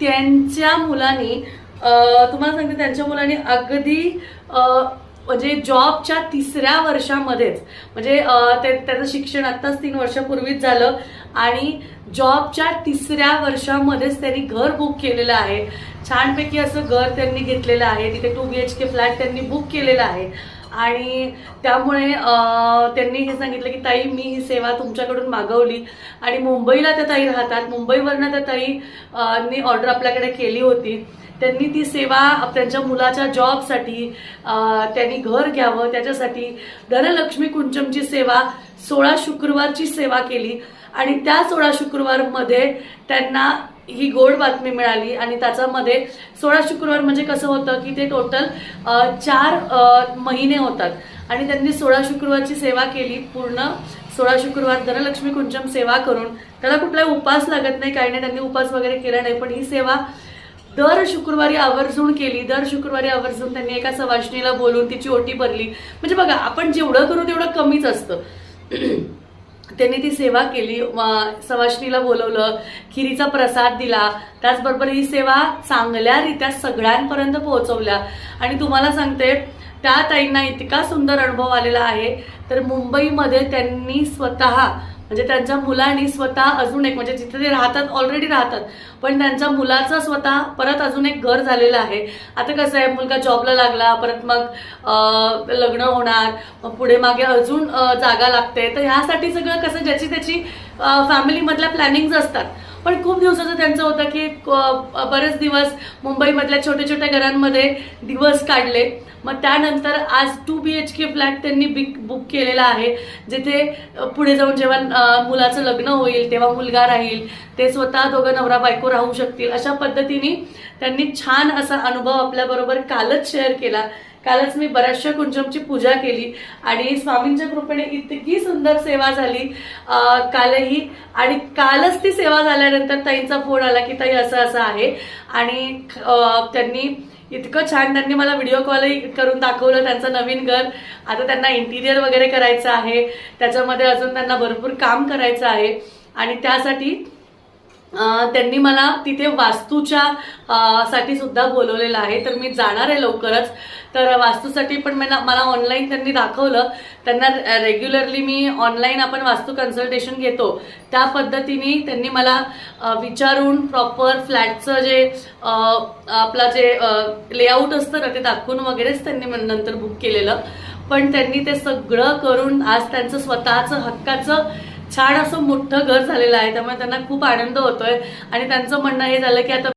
त्यांच्या मुलांनी तुम्हाला सांगते त्यांच्या मुलांनी अगदी म्हणजे जॉबच्या तिसऱ्या वर्षामध्येच म्हणजे ते- त्याचं शिक्षण आत्ताच तीन वर्षापूर्वीच झालं आणि जॉबच्या तिसऱ्या वर्षामध्येच त्यांनी घर बुक केलेलं आहे. छानपैकी असं घर त्यांनी घेतलेलं आहे. तिथे two B H K flat त्यांनी बुक केलेला आहे. आणि त्यामुळे त्यांनी हे सांगितलं की ताई मी ही सेवा तुमच्याकडून मागवली. आणि मुंबईला त्या ताई राहतात. मुंबईवरनं त्या ताई नी ऑर्डर आपल्याकडे केली होती. त्यांनी ती सेवा त्यांच्या मुलाच्या जॉबसाठी त्यांनी घर घ्यावं. त्याच्यासाठी धनलक्ष्मी कुंचमची सेवा सोळा शुक्रवारची सेवा केली आणि त्या सोळा शुक्रवारमध्ये त्यांना ही गोड बातमी मिळाली आणि त्याच्यामध्ये सोळा शुक्रवार म्हणजे कसं होतं की ते टोटल चार महिने होतात. आणि त्यांनी सोळा शुक्रवारची सेवा केली पूर्ण सोळा शुक्रवार धनलक्ष्मी कुंचम सेवा करून. त्याला कुठलाही उपास लागत नाही काही नाही त्यांनी उपास वगैरे केला नाही पण ही सेवा दर शुक्रवारी आवर्जून केली. दर शुक्रवारी आवर्जून त्यांनी एका सवाशणीला बोलून तिची ओटी भरली. म्हणजे बघा आपण जेवढं करू तेवढं कमीच असतं. त्यांनी ती सेवा केली. व- बोलवलं खिरीचा प्रसाद दिला. त्याचबरोबर ही सेवा चांगल्यारीत्या सगळ्यांपर्यंत पोहोचवल्या. आणि तुम्हाला सांगते त्या ताईंना इतका सुंदर अनुभव आलेला आहे. तर मुंबईमध्ये त्यांनी स्वतः म्हणजे त्यांच्या मुलांनी स्वतः अजून एक म्हणजे जिथे ते राहतात ऑलरेडी राहतात. पण त्यांच्या मुलाचं स्वतः परत अजून एक घर झालेलं आहे. आता कसं आहे मुलगा जॉबला लागला परत मग लग्न होणार पुढे मागे अजून जागा लागते. तर ह्यासाठी सगळं कसं ज्याची त्याची फॅमिलीमधल्या प्लॅनिंग्ज असतात. पण खूप दिवसाचं त्यांचं होतं की बरेच दिवस मुंबईमधल्या छोट्या छोट्या घरांमध्ये दिवस काढले. मग त्यानंतर आज two B H K flat त्यांनी बिक बुक केलेला आहे जिथे पुढे जाऊन जेव्हा मुलाचं लग्न होईल तेव्हा मुलगा राहील ते स्वतः दोघं नवरा बायको राहू शकतील अशा पद्धतीने त्यांनी छान असा अनुभव आपल्याबरोबर कालच शेअर केला. कालच मी बऱ्याचशा कुंजमची पूजा केली आणि स्वामींच्या कृपेने इतकी सुंदर सेवा झाली कालही. आणि कालच ती सेवा झाल्यानंतर ताईंचा फोन आला की ताई असं असं आहे. आणि त्यांनी इतकं छान त्यांनी मला व्हिडिओ कॉलही करून दाखवलं त्यांचं नवीन घर. आता त्यांना इंटिरियर वगैरे करायचं आहे. त्याच्यामध्ये अजून त्यांना भरपूर काम करायचं आहे. आणि त्यासाठी त्यांनी मला तिथे वास्तूच्या साठी सुद्धा बोलवलेलं आहे. तर मी जाणार आहे लवकरच. तर वास्तूसाठी पण मला मला ऑनलाईन त्यांनी दाखवलं. त्यांना रेग्युलरली मी ऑनलाईन आपण वास्तू कन्सल्टेशन घेतो. त्या पद्धतीने त्यांनी मला विचारून प्रॉपर फ्लॅटचं जे आपला जे लेआउट असतं ना ते दाखवून वगैरेच त्यांनी नंतर बुक केलेलं. पण त्यांनी ते सगळं करून आज त्यांचं स्वतःचं हक्काचं छान असं मोठं घर झालेलं आहे त्यामुळे त्यांना खूप आनंद होतोय. आणि त्यांचं म्हणणं हे झालं की आता